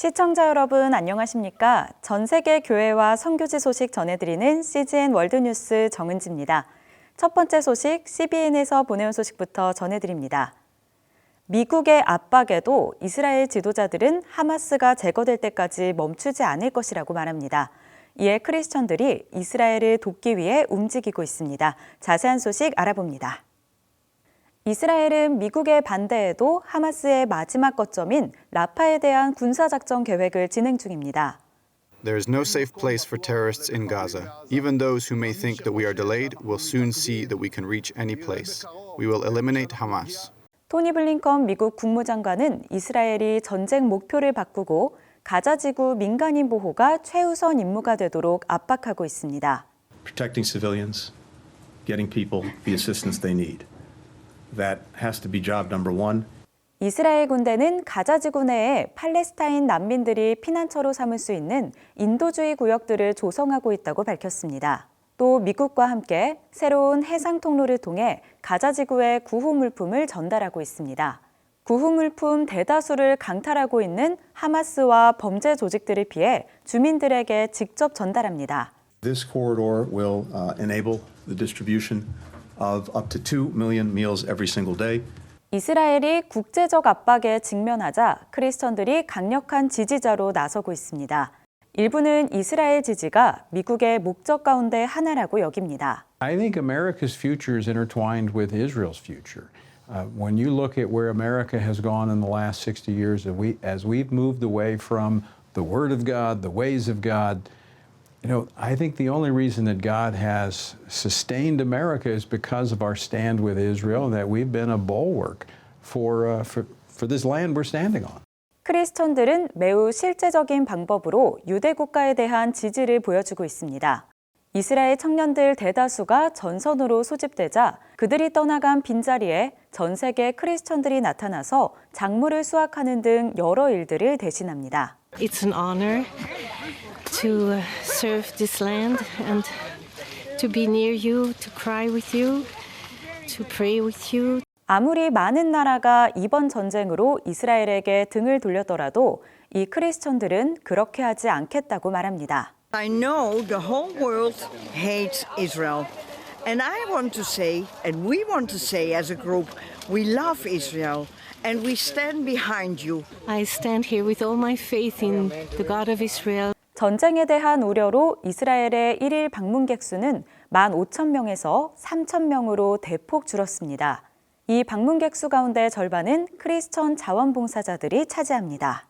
시청자 여러분 안녕하십니까? 전 세계 교회와 선교지 소식 전해드리는 CGN 월드뉴스 정은지입니다. 첫 번째 소식 CBN에서 보내온 소식부터 전해드립니다. 미국의 압박에도 이스라엘 지도자들은 하마스가 제거될 때까지 멈추지 않을 것이라고 말합니다. 이에 크리스천들이 이스라엘을 돕기 위해 움직이고 있습니다. 자세한 소식 알아봅니다. 이스라엘은 미국의 반대에도 하마스의 마지막 거점인 라파에 대한 군사작전 계획을 진행 중입니다. There is no safe place for terrorists in Gaza. Even those who may think that we are delayed will soon see that we can reach any place. We will eliminate Hamas. 토니 블링컨 미국 국무장관은 이스라엘이 전쟁 목표를 바꾸고 가자 지구 민간인 보호가 최우선 임무가 되도록 압박하고 있습니다. protecting civilians, getting people the assistance they need. That has to be job number one. 이스라엘 군대는 가자 지구 내에 팔레스타인 난민들이 피난처로 삼을 수 있는 인도주의 구역들을 조성하고 있다고 밝혔습니다. 또 미국과 함께 새로운 해상 통로를 통해 가자 지구에 구호 물품을 전달하고 있습니다. 구호 물품 대다수를 강탈하고 있는 하마스와 범죄 조직들을 피해 주민들에게 직접 전달합니다. This corridor will uh, enable the distribution of up to 2 million meals every single day. 이스라엘이 국제적 압박에 직면하자 크리스천들이 강력한 지지자로 나서고 있습니다. 일부는 이스라엘 지지가 미국의 목적 가운데 하나라고 여깁니다. I think America's future is intertwined with Israel's future. Uh, when you look at where America has gone in the last 60 years, as, we, as we've moved away from the Word of God, the ways of God, you know, I think the only reason that God has sustained America is because of our stand with Israel, and that we've been a bulwark for, uh, for, for this land we're standing on. 크리스천들은 매우 실제적인 방법으로 유대 국가에 대한 지지를 보여주고 있습니다. 이스라엘 청년들 대다수가 전선으로 소집되자 그들이 떠나간 빈자리에 전 세계 크리스천들이 나타나서 작물을 수확하는 등 여러 일들을 대신합니다. It's an honor to uh, serve this land and to be near you, to cry with you, to pray with you. 아무리 많은 나라가 이번 전쟁으로 이스라엘에게 등을 돌렸더라도 이 크리스천들은 그렇게 하지 않겠다고 말합니다. I know the whole world hates Israel. And I want to say, and we want to say as a group, we love Israel and we stand behind you. I stand here with all my faith in the God of Israel. 전쟁에 대한 우려로 이스라엘의 일일 방문객 수는 15,000명에서 3,000명으로 대폭 줄었습니다. 이 방문객 수 가운데 절반은 크리스천 자원봉사자들이 차지합니다.